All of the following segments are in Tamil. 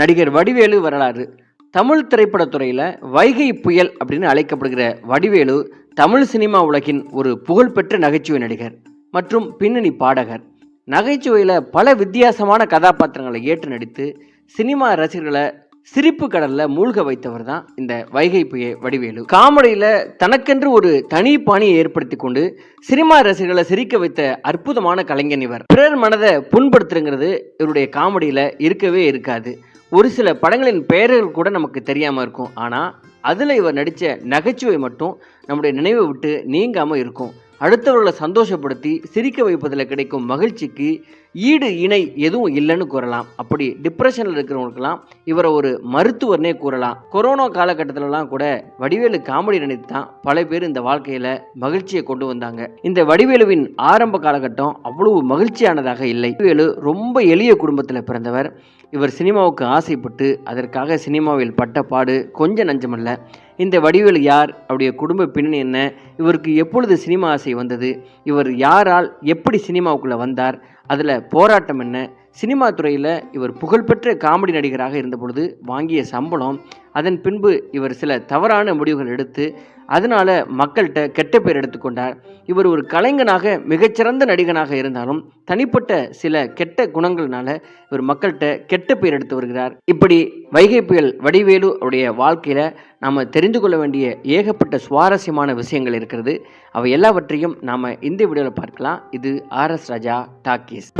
நடிகர் வடிவேலு வரலாறு. தமிழ் திரைப்படத்துறையில் வைகை புயல் அப்படின்னு அழைக்கப்படுகிற வடிவேலு தமிழ் சினிமா உலகின் ஒரு புகழ்பெற்ற நகைச்சுவை நடிகர் மற்றும் பின்னணி பாடகர். நகைச்சுவையில் பல வித்தியாசமான கதாபாத்திரங்களை ஏற்று நடித்து சினிமா ரசிகர்களை சிரிப்பு கடலில் மூழ்க வைத்தவர் தான் இந்த வைகை புய வடிவேலு. காமெடியில் தனக்கென்று ஒரு தனி பாணியை ஏற்படுத்தி கொண்டு சினிமா ரசிகர்களை சிரிக்க வைத்த அற்புதமான கலைஞன் இவர். பிறர் மனதை புண்படுத்துறங்கிறது இவருடைய காமெடியில் இருக்கவே இருக்காது. ஒரு சில படங்களின் பெயர்கள் கூட நமக்கு தெரியாமல் இருக்கும். ஆனால் அதில் இவர் நடித்த நகைச்சுவை மட்டும் நம்முடைய நினைவை விட்டு நீங்காமல் இருக்கும். அடுத்தவர்களை சந்தோஷப்படுத்தி சிரிக்க வைப்பதில் கிடைக்கும் மகிழ்ச்சிக்கு ஈடு இணை எதுவும் இல்லைன்னு கூறலாம். அப்படி டிப்ரெஷனில் இருக்கிறவங்களுக்கெல்லாம் இவரை ஒரு மருத்துவர்னே கூறலாம். கொரோனா காலகட்டத்திலலாம் கூட வடிவேலு காமெடி நினைத்து தான் பல பேர் இந்த வாழ்க்கையில் மகிழ்ச்சியை கொண்டு வந்தாங்க. இந்த வடிவேலுவின் ஆரம்ப காலகட்டம் அவ்வளவு மகிழ்ச்சியானதாக இல்லை. வடிவேலு ரொம்ப எளிய குடும்பத்தில் பிறந்தவர். இவர் சினிமாவுக்கு ஆசைப்பட்டு அதற்காக சினிமாவில் பட்ட பாடு கொஞ்சம் நஞ்சமல்ல. இந்த வடிவேலு யார்? அவருடைய குடும்ப பின்னணி என்ன? இவருக்கு எப்பொழுது சினிமா ஆசை வந்தது? இவர் யாரால் எப்படி சினிமாவுக்குள்ளே வந்தார்? அதில் போராட்டம் என்ன? சினிமா துறையில் இவர் புகழ்பெற்ற காமெடி நடிகராக இருந்த பொழுது வாங்கிய சம்பளம் அதன் பின்பு இவர் சில தவறான முடிவுகள் எடுத்து அதனால மக்கள்கிட்ட கெட்ட பேர் எடுத்துக்கொண்டார். இவர் ஒரு கலைஞனாக மிகச்சிறந்த நடிகனாக இருந்தாலும் தனிப்பட்ட சில கெட்ட குணங்கள்னால இவர் மக்கள்கிட்ட கெட்ட பேர் எடுத்து வருகிறார். இப்படி வைகை புயல் வடிவேலு அவருடைய வாழ்க்கையில் நாம் தெரிந்து கொள்ள வேண்டிய ஏகப்பட்ட சுவாரஸ்யமான விஷயங்கள் இருக்கிறது. அவை எல்லாவற்றையும் நாம் இந்த வீடியோவில் பார்க்கலாம். இது ஆர்எஸ் ராஜா டாக்கீஸ்.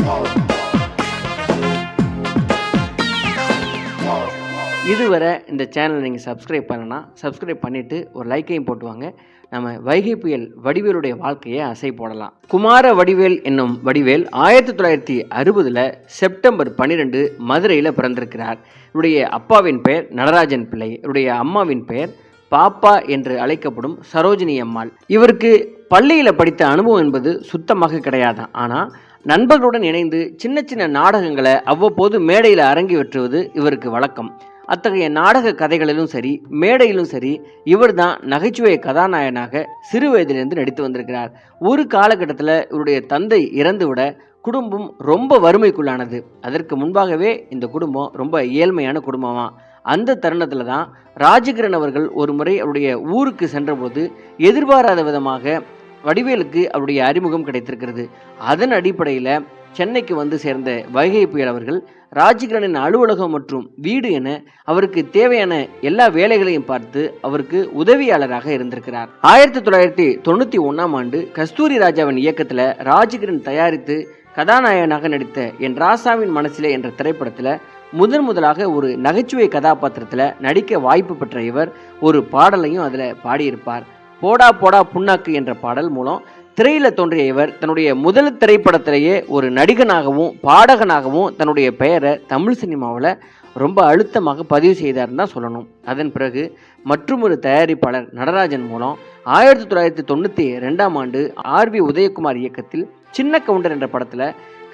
இதுவரை இந்த சேனலை நீங்கள் சப்ஸ்கிரைப் பண்ணனா சப்ஸ்கிரைப் பண்ணிவிட்டு ஒரு லைக்கையும் போட்டுவாங்க. நம்ம வைகை புயல் வடிவேலுடைய வாழ்க்கையை அசை போடலாம். குமார வடிவேல் என்னும் வடிவேல் ஆயிரத்தி தொள்ளாயிரத்தி அறுபதில் செப்டம்பர் பன்னிரெண்டு மதுரையில் பிறந்திருக்கிறார். இவருடைய அப்பாவின் பெயர் நடராஜன் பிள்ளை. இவருடைய அம்மாவின் பெயர் பாப்பா என்று அழைக்கப்படும் சரோஜினி அம்மாள். இவருக்கு பள்ளியில் படித்த அனுபவம் என்பது சுத்தமாக கிடையாதான் ஆனால் நண்பர்களுடன் இணைந்து சின்ன சின்ன நாடகங்களை அவ்வப்போது மேடையில் அரங்கி வெற்றுவது இவருக்கு வழக்கம். அத்தகைய நாடக கதைகளிலும் சரி மேடையிலும் சரி இவர் தான் நகைச்சுவை கதாநாயகனாக சிறு வயதிலிருந்து நடித்து வந்திருக்கிறார். ஒரு காலகட்டத்தில் இவருடைய தந்தை இறந்துவிட குடும்பம் ரொம்ப வறுமைக்குள்ளானது. அதற்கு முன்பாகவே இந்த குடும்பம் ரொம்ப ஏழ்மையான குடும்பமா? அந்த தருணத்தில் தான் ராஜகிரண் அவர்கள் ஒரு முறை அவருடைய ஊருக்கு சென்றபோது எதிர்பாராத விதமாக வடிவேலுக்கு அவருடைய அறிமுகம் கிடைத்திருக்கிறது. அதன் அடிப்படையில் சென்னைக்கு வந்து சேர்ந்த வைகை புயல் அவர்கள் ராஜகிரனின் அலுவலகம் மற்றும் வீடு என அவருக்கு தேவையான எல்லா வேலைகளையும் பார்த்து அவருக்கு உதவியாளராக இருந்திருக்கிறார். ஆயிரத்தி தொள்ளாயிரத்தி தொண்ணூற்றி ஒன்றாம் ஆண்டு கஸ்தூரி ராஜாவின் இயக்கத்தில் ராஜகிரன் தயாரித்து கதாநாயகனாக நடித்த என் ராசாவின் மனசிலே என்ற திரைப்படத்தில் முதன் முதலாக ஒரு நகைச்சுவை கதாபாத்திரத்தில் நடிக்க வாய்ப்பு பெற்ற இவர் ஒரு பாடலையும் அதில் பாடியிருப்பார். போடா போடா புண்ணாக்கு என்ற பாடல் மூலம் திரையில் தோன்றிய இவர் தன்னுடைய முதல் திரைப்படத்திலேயே ஒரு நடிகனாகவும் பாடகனாகவும் தன்னுடைய பெயரை தமிழ் சினிமாவில் ரொம்ப அழுத்தமாக பதிவு செய்தார்னு தான் சொல்லணும். அதன் பிறகு மற்றொரு தயாரிப்பாளர் நடராஜன் மூலம் ஆயிரத்தி தொள்ளாயிரத்தி தொண்ணூற்றி ரெண்டாம் ஆண்டு ஆர் வி உதயகுமார் இயக்கத்தில் சின்ன கவுண்டர் என்ற படத்தில்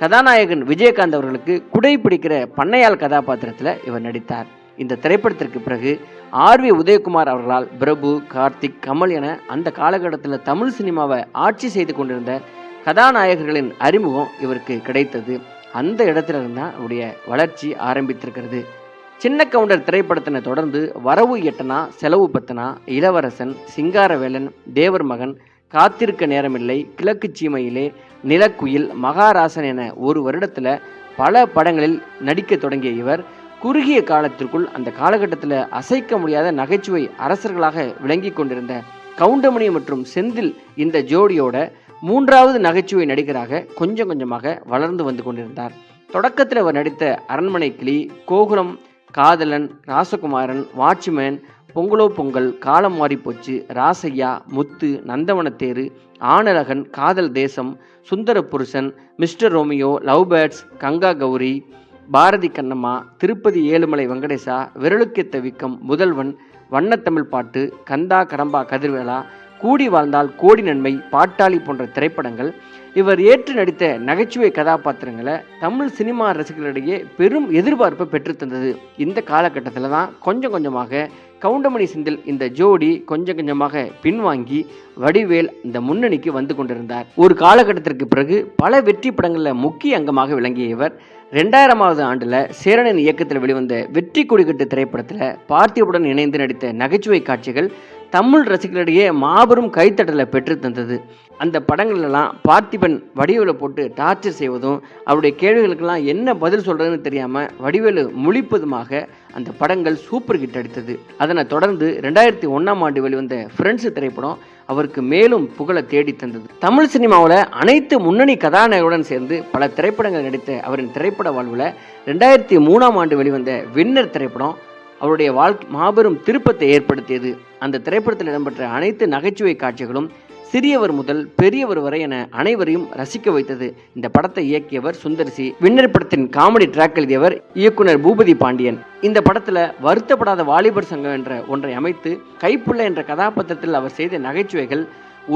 கதாநாயகன் விஜயகாந்த் அவர்களுக்கு குடை பிடிக்கிற பண்ணையாள் கதாபாத்திரத்தில் இவர் நடித்தார். இந்த திரைப்படத்திற்கு பிறகு ஆர்வி உதயகுமார் அவர்களால் பிரபு கார்த்திக் கமல் என அந்த காலகட்டத்தில் தமிழ் சினிமாவை ஆட்சி செய்து கொண்டிருந்த கதாநாயகர்களின் அறிமுகம் இவருக்கு கிடைத்தது. அந்த இடத்துல தான் அவருடைய வளர்ச்சி ஆரம்பித்திருக்கிறது. சின்ன கவுண்டர் திரைப்படத்தினை தொடர்ந்து வரவு எட்டனா செலவு பத்தனா இளவரசன் சிங்காரவேலன் தேவர் மகன் காத்திருக்க நேரமில்லை கிழக்கு சீமையிலே நிலக்குயில் மகாராசன் என ஒரு வருடத்தில் பல படங்களில் நடிக்க தொடங்கிய இவர் குறுகிய காலத்திற்குள் அந்த காலகட்டத்தில் அசைக்க முடியாத நகைச்சுவை அரசர்களாக விளங்கி கொண்டிருந்த கவுண்டமணி மற்றும் செந்தில் இந்த ஜோடியோட மூன்றாவது நகைச்சுவை நடிகராக கொஞ்சம் கொஞ்சமாக வளர்ந்து வந்து கொண்டிருந்தார். தொடக்கத்தில் அவர் நடித்த அரண்மனை கிளி கோகுலம் காதலன் ராசகுமாரன் வாட்ச்மேன் பொங்கலோ பொங்கல் காலம் மாறிப்போச்சு ராசையா முத்து நந்தவனத்தேரு Aanazhagan Kadhal Desam Sundara Purushan mister Romeo love birds Ganga Gowri Bharathi Kannamma Tirupathi Ezhumalai Venkatesa Viralukketha Veekkam முதல்வன் வண்ணத்தமிழ் பாட்டு கந்தா கடம்பா கதிர்வேலா கூடி வாழ்ந்தால் கோடி நன்மை பாட்டாளி போன்ற திரைப்படங்கள். இவர் ஏற்று நடித்த நகைச்சுவை கதாபாத்திரங்களை தமிழ் சினிமா ரசிகர்களிடையே பெரும் எதிர்பார்ப்பை பெற்றுத்தந்தது. இந்த காலகட்டத்தில் தான் கொஞ்சம் கொஞ்சமாக கவுண்டமணி செந்தில் இந்த ஜோடி கொஞ்சம் கொஞ்சமாக பின்வாங்கி வடிவேல் இந்த முன்னணிக்கு வந்து கொண்டிருந்தார். ஒரு காலகட்டத்திற்கு பிறகு பல வெற்றி படங்களில் முக்கிய அங்கமாக விளங்கிய இவர் ரெண்டாயிரமாவது ஆண்டில் சேரனின் இயக்கத்தில் வெளிவந்த வெற்றி கொடிக்கட்டு திரைப்படத்தில் பார்த்திபுடன் இணைந்து நடித்த நகைச்சுவை காட்சிகள் தமிழ் ரசிகர்களிடையே மாபெரும் கைத்தட்டலை பெற்று தந்தது. அந்த படங்கள்லாம் பார்த்திபன் வடிவேலை போட்டு டார்ச்சர் செய்வதும் அவருடைய கேள்விகளுக்கெல்லாம் என்ன பதில் சொல்கிறதுன்னு தெரியாமல் வடிவேலு முழிப்பதுமாக அந்த படங்கள் சூப்பர் ஹிட் அடித்தது. அதனை தொடர்ந்து ரெண்டாயிரத்தி ஒன்றாம் ஆண்டு வெளிவந்த ஃப்ரெண்ட்ஸ் திரைப்படம் அவருக்கு மேலும் புகழை தேடி தந்தது. தமிழ் சினிமாவில் அனைத்து முன்னணி கதாநாயகருடன் சேர்ந்து பல திரைப்படங்கள் நடித்த அவரின் திரைப்பட வாழ்வில் ரெண்டாயிரத்தி மூணாம் ஆண்டு வெளிவந்த வின்னர் திரைப்படம் அவருடைய வாழ்க்கை மாபெரும் திருப்பத்தை ஏற்படுத்தியது. அந்த திரைப்படத்தில் இடம்பெற்ற அனைத்து நகைச்சுவை காட்சிகளும் சிறியவர் முதல் பெரியவர் வரை என அனைவரையும் ரசிக்க வைத்தது. இந்த படத்தை இயக்கியவர் சுந்தர்சி வின்னர் படத்தின் காமெடி ட்ராக் எழுதியவர் இயக்குனர் பூபதி பாண்டியன். இந்த படத்துல வருத்தப்படாத வாலிபர் சங்கம் என்ற ஒன்றை அமைத்து கைப்புள்ள என்ற கதாபாத்திரத்தில் அவர் செய்த நகைச்சுவைகள்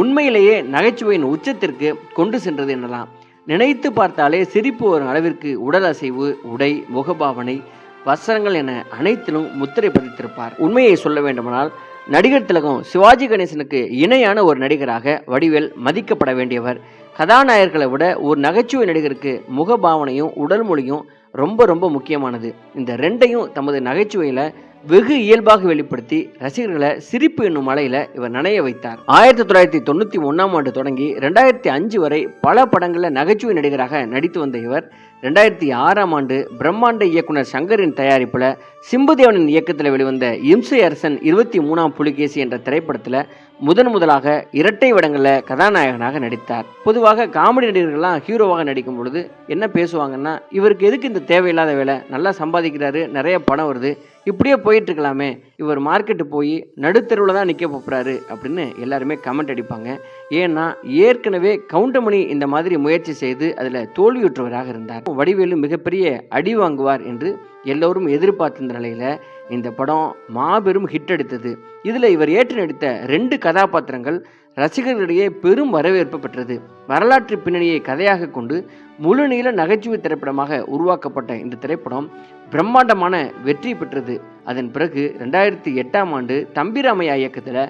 உண்மையிலேயே நகைச்சுவையின் உச்சத்திற்கு கொண்டு சென்றது எனலாம். நினைத்து பார்த்தாலே சிரிப்பு வரும் அளவிற்கு உடல் அசைவு உடை முகபாவனை வசனங்கள் என அனைத்திலும் முத்திரை பதித்திருப்பார். உண்மையை சொல்ல வேண்டுமானால் நடிகர் திலகம் சிவாஜி கணேசனுக்கு இணையான ஒரு நடிகராக வடிவேல் மதிக்கப்பட வேண்டியவர். கதாநாயகர்களை விட ஒரு நகைச்சுவை நடிகருக்கு முகபாவனையும் உடல் மொழியும் ரொம்ப ரொம்ப முக்கியமானது. இந்த ரெண்டையும் தமது நகைச்சுவையில் வெகு இயல்பாக வெளிப்படுத்தி ரசிகர்களை சிரிப்பு என்னும் மலையில இவர் நனைய வைத்தார். ஆயிரத்தி தொள்ளாயிரத்தி தொண்ணூற்றி ஒன்றாம் ஆண்டு தொடங்கி ரெண்டாயிரத்தி அஞ்சு வரை பல படங்களில் நகைச்சுவை நடிகராக நடித்து வந்த இவர் ரெண்டாயிரத்தி ஆறாம் ஆண்டு பிரம்மாண்ட இயக்குனர் சங்கரின் தயாரிப்பில் சிம்புதேவனின் இயக்கத்தில் வெளிவந்த இம்சை அரசன் இருபத்தி மூணாம் புலிகேசி என்ற திரைப்படத்தில் முதன் முதலாக இரட்டை வடங்களில் கதாநாயகனாக நடித்தார். பொதுவாக காமெடி நடிகர்கள்லாம் ஹீரோவாக நடிக்கும் பொழுது என்ன பேசுவாங்கன்னா இவருக்கு எதுக்கு இந்த தேவையில்லாத வேலை? நல்லா சம்பாதிக்கிறாரு நிறைய பணம் வருது இப்படியே போயிட்டு இருக்கலாமே இவர் மார்க்கெட்டு போய் நடுத்தருவில் தான் நிற்க போகிறாரு அப்படின்னு எல்லாருமே கமெண்ட் அடிப்பாங்க. ஏன்னா ஏற்கனவே கவுண்டமணி இந்த மாதிரி முயற்சி செய்து அதில் தோல்வியுற்றவராக இருந்தார். வடிவேலு மிகப்பெரிய அடி வாங்குவார் என்று எல்லோரும் எதிர்பார்த்திருந்த நிலையில் இந்த படம் மாபெரும் ஹிட் அடித்தது. இதில் இவர் ஏற்று நடித்த ரெண்டு கதாபாத்திரங்கள் ரசிகர்களிடையே பெரும் வரவேற்பு பெற்றது. வரலாற்று பின்னணியை கதையாக கொண்டு முழுநீள நகைச்சுவை திரைப்படமாக உருவாக்கப்பட்ட இந்த திரைப்படம் பிரம்மாண்டமான வெற்றி பெற்றது. அதன் பிறகு ரெண்டாயிரத்தி எட்டாம் ஆண்டு தம்பிராமையா இயக்கத்தில்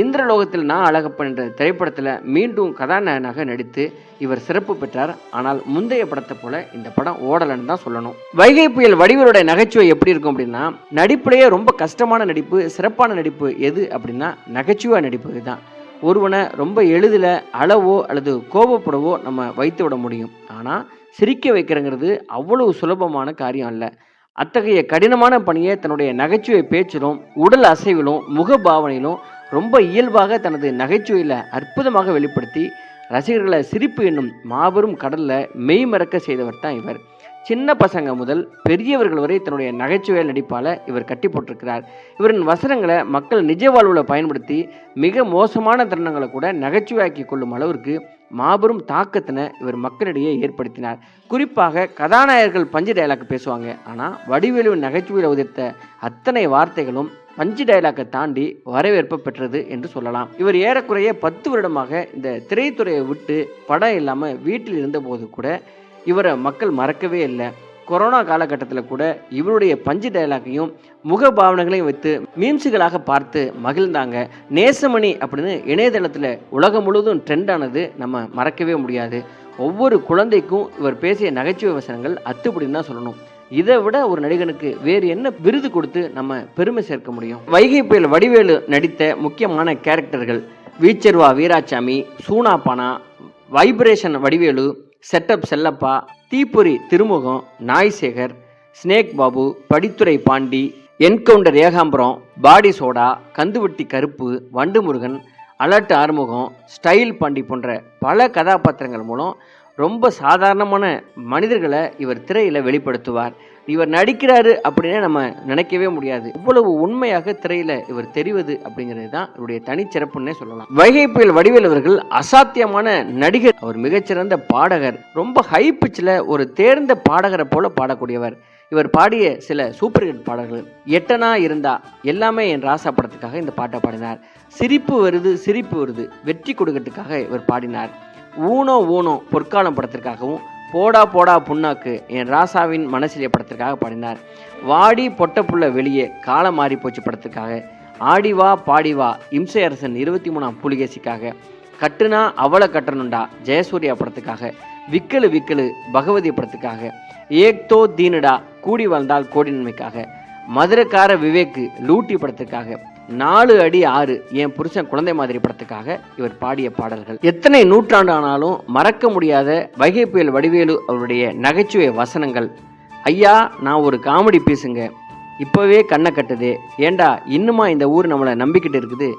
இந்திரலோகத்தில் நான் அழகப்பன் என்ற திரைப்படத்தில் மீண்டும் கதாநாயகனாக நடித்து இவர் சிறப்பு பெற்றார். ஆனால் முந்தைய படத்தை போல இந்த படம் ஓடலன்னு தான் சொல்லணும். வைகை புயல் வடிவருடைய நகைச்சுவை எப்படி இருக்கும் அப்படின்னா நடிப்புலேயே ரொம்ப கஷ்டமான நடிப்பு சிறப்பான நடிப்பு எது அப்படின்னா நகைச்சுவை நடிப்பு தான் ஒருவனை ரொம்ப எளிதில் அளவோ அல்லது கோபப்படவோ நம்ம வைத்து விட முடியும். ஆனால் சிரிக்க வைக்கிறங்கிறது அவ்வளவு சுலபமான காரியம் அல்ல. அத்தகைய கடினமான பணியை தன்னுடைய நகைச்சுவை பேச்சிலும் உடல் அசைவிலும் முக பாவனையிலும் ரொம்ப இயல்பாக தனது நகைச்சுவையில் அற்புதமாக வெளிப்படுத்தி ரசிகர்களை சிரிப்பு என்னும் மாபெரும் கடலில் மெய்மறக்க செய்தவர் தான் இவர். சின்ன பசங்க முதல் பெரியவர்கள் வரை தன்னுடைய நகைச்சுவை நடிப்பால் இவர் கட்டி போட்டிருக்கிறார். இவரின் வசனங்களை மக்கள் நிஜ வாழ்வில் பயன்படுத்தி மிக மோசமான தருணங்களை கூட நகைச்சுவையாக்கி கொள்ளும் அளவிற்கு மாபெரும் தாக்கத்தினை இவர் மக்களிடையே ஏற்படுத்தினார். குறிப்பாக கதாநாயகர்கள் பஞ்சு டயலாக் பேசுவாங்க. ஆனால் வடிவேலுவின் நகைச்சுவையில் உதிர்த்த அத்தனை வார்த்தைகளும் பஞ்சு டயலாக்கை தாண்டி வரவேற்பு பெற்றது என்று சொல்லலாம். இவர் ஏறக்குறைய பத்து வருடமாக இந்த திரைத்துறையை விட்டு படம் இல்லாமல் வீட்டில் இருந்தபோது கூட இவரை மக்கள் மறக்கவே இல்லை. கொரோனா காலகட்டத்தில் கூட இவருடைய பஞ்சு டயலாக்கையும் முகபாவனைகளையும் வைத்து மீம்ஸுகளாக பார்த்து மகிழ்ந்தாங்க. நேசமணி அப்படின்னு இணையதளத்தில் உலகம் முழுவதும் ட்ரெண்ட் ஆனது நம்ம மறக்கவே முடியாது. ஒவ்வொரு குழந்தைக்கும் இவர் பேசிய நகைச்சுவை வசனங்கள் அத்துப்படின்னு தான் சொல்லணும். இதை விட ஒரு நடிகனுக்கு வேறு என்ன விருது கொடுத்து நம்ம பெருமை சேர்க்க முடியும்? வைகை புயல் வடிவேலு நடித்த முக்கியமான கேரக்டர்கள் வீச்சர்வா Veerasamy Soonapaana vibration Vadivelu setup Chellappa Theepori Thirumugam Naai Sekar snake Babu Padithurai Pandi encounter Ekambaram body soda Kanthuvatti Karuppu Vandu Murugan alert Arumugam style Pandi போன்ற பல கதாபாத்திரங்கள் மூலம் ரொம்ப சாதாரணமான மனிதர்களை இவர் திரையில் வெளிப்படுத்துவார். இவர் நடிக்கிறாரு அப்படின்னே நம்ம நினைக்கவே முடியாது. இவ்வளவு உண்மையாக திரையில இவர் தெரிவது அப்படிங்கிறது தான் இவருடைய தனிச்சிறப்புன்னே சொல்லலாம். வைகை புயல் வடிவேல் அவர்கள் அசாத்தியமான நடிகர். அவர் மிகச்சிறந்த பாடகர். ரொம்ப ஹை பிச்சில் ஒரு தேர்ந்த பாடகரை போல பாடக்கூடியவர். இவர் பாடிய சில சூப்பர் ஹிட் பாடல்கள். எட்டனா இருந்தா எல்லாமே என் ராசா படத்துக்காக இந்த பாட்டை பாடினார். சிரிப்பு வருது சிரிப்பு வருது. வெற்றி கொடுக்கறதுக்காக இவர் பாடினார். ஊனோ ஊனோ பொற்காலம் படத்திற்காகவும் போடா போடா புண்ணாக்கு என் ராசாவின் மனசிலே படத்திற்காக பாடினார். வாடி பொட்டப்புள்ள வெளியே காலம் மாறி போச்சு படத்திற்காக. ஆடி வா பாடி வா இம்சை அரசன் இருபத்தி மூணாம் புலிகேசிக்காக. கட்டுனா அவளை கட்டணுண்டா ஜெயசூர்யா படத்துக்காக. விக்கலு விக்கலு பகவதி படத்துக்காக. ஏக்தோ தீனடா கூடி வாழ்ந்தால் கோடி நன்மைக்காக. மதுரக்கார விவேக்கு லூட்டி படத்துக்காக நாலு அடி ஆறு என் புருஷன் குழந்தை மாதிரி படத்துக்காக இவர் பாடிய பாடல்கள். எத்தனை நூற்றாண்டு ஆனாலும் மறக்க முடியாத வைகை புயல் வடிவேலு அவருடைய நகைச்சுவை வசனங்கள். ஐயா நான் ஒரு காமெடி பீஸுங்க. இப்போவே கண்ணை கட்டுது. ஏண்டா இன்னுமா இந்த ஊர் நம்மளை நம்பிக்கிட்டு இருக்குது?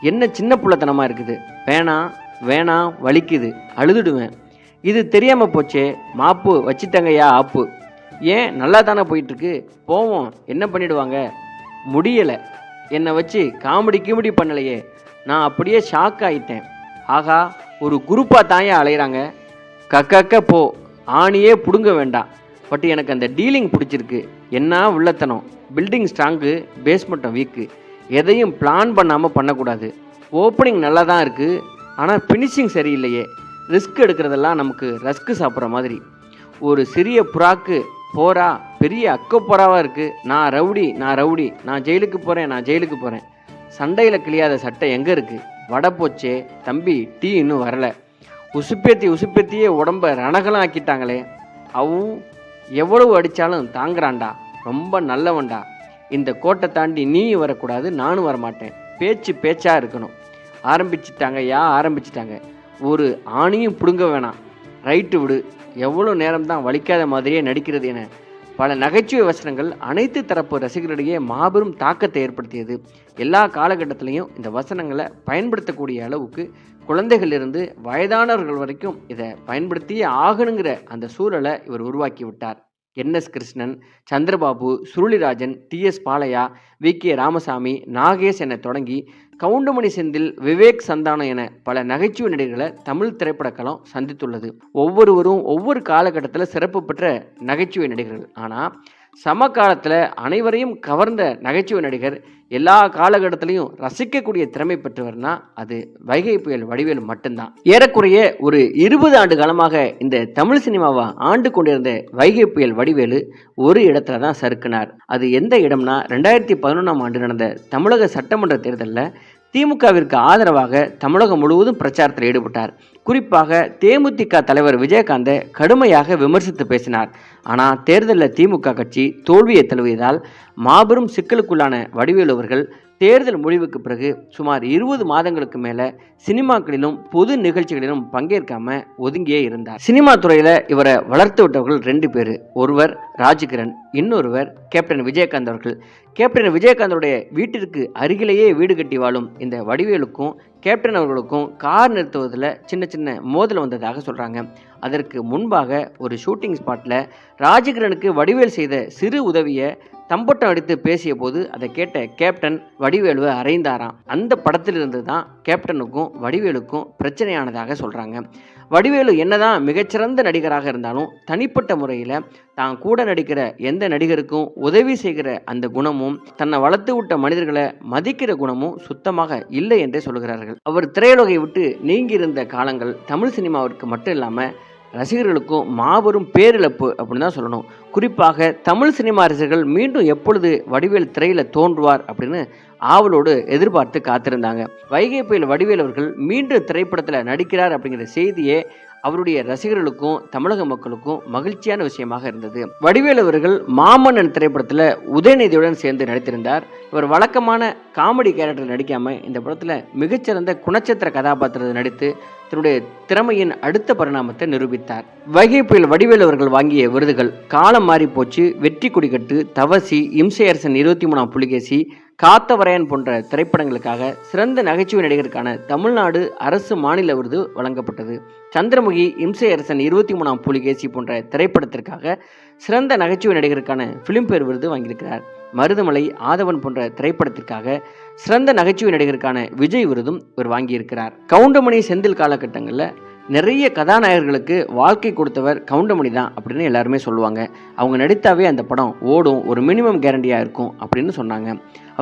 என்ன சின்ன புள்ளத்தனமாக இருக்குது? வேணாம் வேணாம் வலிக்குது. அழுதுடுவேன். இது தெரியாமல் போச்சே. மாப்பு வச்சிட்டங்கய்யா ஆப்பு. ஏன் நல்லா தானே போயிட்டுருக்கு? போவோம். என்ன பண்ணிடுவாங்க? முடியலை. என்னை வச்சு காமெடி கீமெடி பண்ணலையே. நான் அப்படியே ஷாக் ஆயிட்டேன். ஆகா ஒரு குரூப்பாக தாயே அலையிறாங்க. கக்கக்க போ. ஆணியே பிடுங்க வேண்டாம். பட் எனக்கு அந்த டீலிங் பிடிச்சிருக்கு. என்ன உள்ளத்தனம். பில்டிங் ஸ்ட்ராங்கு பேஸ்மெண்ட்டும் வீக்கு எதையும் பிளான் பண்ணாமல் பண்ணக்கூடாது. ஓப்பனிங் நல்லா தான் இருக்குது ஆனால் ஃபினிஷிங் சரியில்லையே. ரிஸ்க் எடுக்கிறதெல்லாம் நமக்கு ரஸ்க்கு சாப்பிட்ற மாதிரி. ஒரு சிறிய புறாக்கு போரா பெரிய அக்கப்போராவாக இருக்குது நான் ரவுடி நான் ரவுடி. நான் ஜெயிலுக்கு போகிறேன் நான் ஜெயிலுக்கு போகிறேன் சண்டையில் கிளியாத சட்டை எங்கே இருக்குது வடை போச்சே. தம்பி டீ இன்னும் வரல. உசுப்பேத்தி உசுப்பேத்தியே உடம்ப ரணகலம் ஆக்கிட்டாங்களே. அவன் எவ்வளவு அடித்தாலும் தாங்குறான்டா. ரொம்ப நல்லவன்டா. இந்த கோட்டை தாண்டி நீயும் வரக்கூடாது நானும் வரமாட்டேன். பேச்சு பேச்சாக இருக்கணும். ஆரம்பிச்சிட்டாங்க யா ஆரம்பிச்சிட்டாங்க. ஒரு ஆணியும் பிடுங்க வேணாம். ரைட்டு விடு. எவ்வளோ நேரம் தான் வலிக்காத மாதிரியே நடிக்கிறது என பல நகைச்சுவை வசனங்கள் அனைத்து தரப்பு ரசிகர்களிடையே மாபெரும் தாக்கத்தை ஏற்படுத்தியது. எல்லா காலகட்டத்திலையும் இந்த வசனங்களை பயன்படுத்தக்கூடிய அளவுக்கு குழந்தைகளிலிருந்து வயதானவர்கள் வரைக்கும் இதை பயன்படுத்தியே ஆகணுங்கிற அந்த சூழலை இவர் உருவாக்கி விட்டார். N S Krishnan Chandrababu Suruli Rajan T S Balaiah V K Ramasamy Nagesh என தொடங்கி கவுண்டமணி செந்தில் விவேக் சந்தானம் என பல நகைச்சுவை நடிகர்களை தமிழ் திரைப்படக்களம் சந்தித்துள்ளது. ஒவ்வொருவரும் ஒவ்வொரு காலகட்டத்தில் சிறப்பு பெற்ற நகைச்சுவை நடிகர்கள். ஆனால் சமகாலத்தில் அனைவரையும் கவர்ந்த நகைச்சுவை நடிகர் எல்லா காலகட்டத்திலையும் ரசிக்கக்கூடிய திறமை பெற்றவர்னா அது வைகை புயல் வடிவேலு மட்டும்தான். ஏறக்குறைய ஒரு இருபது ஆண்டு காலமாக இந்த தமிழ் சினிமாவை ஆண்டு கொண்டிருந்த வைகை புயல் வடிவேலு ஒரு இடத்துல தான் சறுக்குனார். அது எந்த இடம்னா ரெண்டாயிரத்தி பதினொன்றாம் ஆண்டு நடந்த தமிழக சட்டமன்ற தேர்தலில் திமுகவிற்கு ஆதரவாக தமிழகம் முழுவதும் பிரச்சாரத்தில் ஈடுபட்டார். குறிப்பாக தேமுதிக தலைவர் விஜயகாந்தை கடுமையாக விமர்சித்து பேசினார். ஆனால் தேர்தலில் திமுக கட்சி தோல்வியை தழுவியதால் மாபெரும் சிக்கலுக்குள்ளான வடிவேலு அவர்கள் தேர்தல் முடிவுக்கு பிறகு சுமார் இருபது மாதங்களுக்கு மேலே சினிமாக்களிலும் பொது நிகழ்ச்சிகளிலும் பங்கேற்காம ஒதுங்கியே இருந்தார். சினிமா துறையில் இவரை வளர்த்து விட்டவர்கள் ரெண்டு பேர். ஒருவர் ராஜகிரண் இன்னொருவர் கேப்டன் விஜயகாந்த் அவர்கள். கேப்டன் விஜயகாந்தோடைய வீட்டிற்கு அருகிலேயே வீடு கட்டி வாழும் இந்த வடிவேலுக்கும் கேப்டன் அவர்களுக்கும் கார் நிறுத்துவதில் சின்ன சின்ன மோதல் வந்ததாக சொல்கிறாங்க அதற்கு முன்பாக ஒரு ஷூட்டிங் ஸ்பாட்டில் ராஜகிரனுக்கு வடிவேல் செய்த சிறு உதவியை தம்பட்டம் அடித்து பேசிய போது அதை கேட்ட கேப்டன் வடிவேலுவை அறைந்தாராம். அந்த படத்திலிருந்து தான் கேப்டனுக்கும் வடிவேலுக்கும் பிரச்சனையானதாக சொல்கிறாங்க வடிவேலு என்னதான் மிகச்சிறந்த நடிகராக இருந்தாலும் தனிப்பட்ட முறையில் தான் கூட நடிக்கிற எந்த நடிகருக்கும் உதவி செய்கிற அந்த குணமும் தன்னை வளர்த்து விட்ட மனிதர்களை மதிக்கிற குணமும் சுத்தமாக இல்லை என்றே சொல்கிறார்கள். அவர் திரையுலகை விட்டு நீங்கியிருந்த காலங்கள் தமிழ் சினிமாவிற்கு மட்டும் இல்லாமல் ரசிகர்களுக்கும் மாபெரும் பேரிழப்பு அப்படின்னு தான் சொல்லணும். குறிப்பாக தமிழ் சினிமா ரசிகர்கள் மீண்டும் எப்பொழுது வடிவேல் திரையில் தோன்றுவார் அப்படின்னு ஆவலோடு எதிர்பார்த்து காத்திருந்தாங்க. வைகை புயல் வடிவேல் அவர்கள் மீண்டும் திரைப்படத்தில் நடிக்கிறார் அப்படிங்கிற செய்தியே அவருடைய ரசிகர்களுக்கும் தமிழக மக்களுக்கும் மகிழ்ச்சியான விஷயமாக இருந்தது. வடிவேல் அவர்கள் மாமன்னன் திரைப்படத்தில் உதயநிதியுடன் சேர்ந்து நடித்திருந்தார். இவர் வழக்கமான காமெடி கேரக்டர் நடிக்காமல் இந்த படத்தில் மிகச்சிறந்த குணச்சித்திர கதாபாத்திரத்தை நடித்து தன்னுடைய திறமையின் அடுத்த பரிணாமத்தை நிரூபித்தார். வைகை புயல் வடிவேல் அவர்கள் வாங்கிய விருதுகள் காலம் மாறி போச்சு வெற்றி குடிக்கட்டு தவசி இம்சை அரசன் இருபத்தி மூணாம் புலிகேசி காத்தவரையன் போன்ற திரைப்படங்களுக்காக சிறந்த நகைச்சுவை நடிகருக்கான தமிழ்நாடு அரசு மாநில விருது வழங்கப்பட்டது. சந்திரமுகி இம்சை அரசன் இருபத்தி மூணாம் புலிகேசி போன்ற திரைப்படத்திற்காக சிறந்த நகைச்சுவை நடிகருக்கான பிலிம்பேர் விருது வாங்கியிருக்கிறார். மருதமலை ஆதவன் போன்ற திரைப்படத்திற்காக சிறந்த நகைச்சுவை நடிகருக்கான விஜய் விருதும் இவர் வாங்கியிருக்கிறார். கவுண்டமணி செந்தில் காலகட்டங்களில் நிறைய கதாநாயகர்களுக்கு வாழ்க்கை கொடுத்தவர் கவுண்டமணி தான் அப்படின்னு எல்லாருமே சொல்லுவாங்க. அவங்க நடித்தாவே அந்த படம் ஓடும் ஒரு மினிமம் கேரண்டியாக இருக்கும் அப்படின்னு சொன்னாங்க.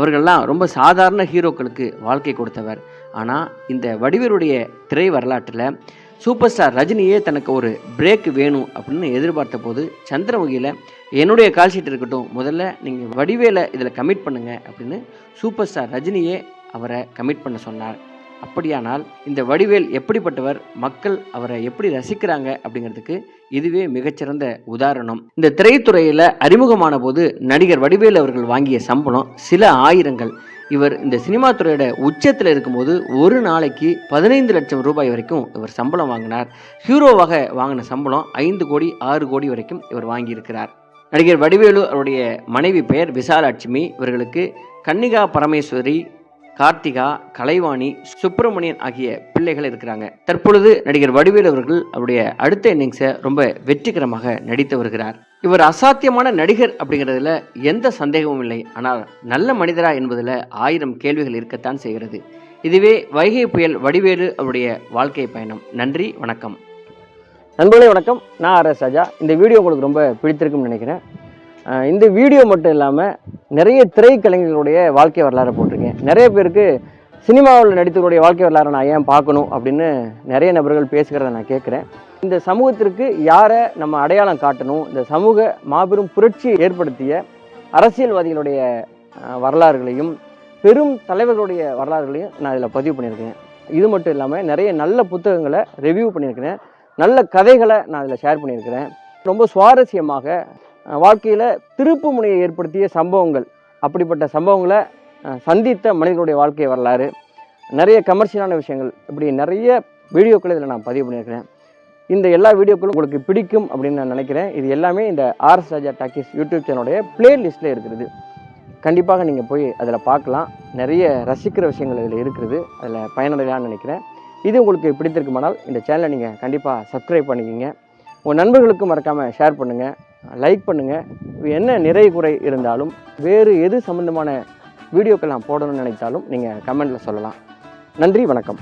அவர்கள்லாம் ரொம்ப சாதாரண ஹீரோக்களுக்கு வாழ்க்கை கொடுத்தவர். ஆனால் இந்த வடிவேலுடைய திரை வரலாற்றில் சூப்பர் ஸ்டார் ரஜினியே தனக்கு ஒரு பிரேக் வேணும் அப்படின்னு எதிர்பார்த்த போது சந்திரமுகியில் என்னுடைய கால் ஷீட் இருக்கட்டும் முதல்ல நீங்கள் வடிவேலை இதில் கமிட் பண்ணுங்கள் அப்படின்னு சூப்பர் ஸ்டார் ரஜினியே அவரை கமிட் பண்ண சொன்னார். அப்படியானால் இந்த வடிவேல் எப்படிப்பட்டவர்? மக்கள் அவரை எப்படி ரசிக்கிறாங்க? அப்படிங்கிறதுக்கு இதுவே மிகச்சிறந்த உதாரணம். இந்த திரைத்துறையில் அறிமுகமான போது நடிகர் வடிவேல் அவர்கள் வாங்கிய சம்பளம் சில ஆயிரங்கள். இவர் இந்த சினிமா துறையோட உச்சத்தில் இருக்கும்போது ஒரு நாளைக்கு பதினைந்து லட்சம் ரூபாய் வரைக்கும் இவர் சம்பளம் வாங்கினார். ஹீரோவாக வாங்கின சம்பளம் ஐந்து கோடி ஆறு கோடி வரைக்கும் இவர் வாங்கியிருக்கிறார். நடிகர் வடிவேலு அவருடைய மனைவி பெயர் விசாலாட்சுமி. இவர்களுக்கு கன்னிகா பரமேஸ்வரி கார்த்திகா கலைவாணி சுப்பிரமணியன் ஆகிய பிள்ளைகள் இருக்கிறாங்க. தற்பொழுது நடிகர் வடிவேலு அவர்கள் அவருடைய அடுத்த இன்னிங்ஸை ரொம்ப வெற்றிகரமாக நடித்து வருகிறார். இவர் அசாத்தியமான நடிகர் அப்படிங்கிறதுல எந்த சந்தேகமும் இல்லை. ஆனால் நல்ல மனிதரா என்பதில் ஆயிரம் கேள்விகள் இருக்கத்தான் செய்கிறது. இதுவே வைகை புயல் வடிவேலு அவருடைய வாழ்க்கை பயணம். நன்றி வணக்கம். நண்பர்களே வணக்கம். நான் ஆர் எஸ் ராஜா. இந்த வீடியோ உங்களுக்கு ரொம்ப பிடித்திருக்கும்னு நினைக்கிறேன். இந்த வீடியோ மட்டும் இல்லாமல் நிறைய திரைக்கலைஞர்களுடைய வாழ்க்கை வரலாறு போட்டிருக்கேன் நிறைய பேருக்கு சினிமாவில் நடித்தவருடைய வாழ்க்கை வரலாறை நான் ஏன் பார்க்கணும் அப்படின்னு நிறைய நபர்கள் பேசுகிறத நான் கேட்குறேன். இந்த சமூகத்திற்கு யாரை நம்ம அடையாளம் காட்டணும்? இந்த சமூக மாபெரும் புரட்சியை ஏற்படுத்திய அரசியல்வாதிகளுடைய வரலாறுகளையும் பெரும் தலைவர்களுடைய வரலாறுகளையும் நான் இதில் பதிவு பண்ணியிருக்கேன். இது மட்டும் இல்லாமல் நிறைய நல்ல புத்தகங்களை ரிவ்யூ பண்ணியிருக்கிறேன். நல்ல கதைகளை நான் இதில் ஷேர் பண்ணியிருக்கிறேன். ரொம்ப சுவாரஸ்யமாக வாழ்க்கையில் திருப்பு முனையை ஏற்படுத்திய சம்பவங்கள் அப்படிப்பட்ட சம்பவங்களை சந்தித்த மனிதனுடைய வாழ்க்கை வரலாறு நிறைய கமர்ஷியலான விஷயங்கள் இப்படி நிறைய வீடியோக்களை இதில் நான் பதிவு பண்ணியிருக்கிறேன். இந்த எல்லா வீடியோக்களும் உங்களுக்கு பிடிக்கும் அப்படின்னு நான் நினைக்கிறேன். இது எல்லாமே இந்த ஆர்எஸ் ராஜா டாக்கிஸ் யூடியூப் சேனலுடைய பிளேலிஸ்ட்டில் இருக்கிறது. கண்டிப்பாக நீங்கள் போய் அதில் பார்க்கலாம். நிறைய ரசிக்கிற விஷயங்கள் இதில் இருக்கிறது. அதில் பயனடையலான்னு நினைக்கிறேன். இது உங்களுக்கு பிடித்திருக்குமானால் இந்த சேனலை நீங்கள் கண்டிப்பாக சப்ஸ்கிரைப் பண்ணிக்கிங்க. உங்கள் நண்பர்களுக்கும் மறக்காமல் ஷேர் பண்ணுங்கள் லைக் பண்ணுங்கள் என்ன நிறை குறை இருந்தாலும் வேறு எது சம்மந்தமான வீடியோக்கள் நான் போடணும்னு நினைத்தாலும் நீங்கள் கமெண்ட்டில் சொல்லலாம். நன்றி வணக்கம்.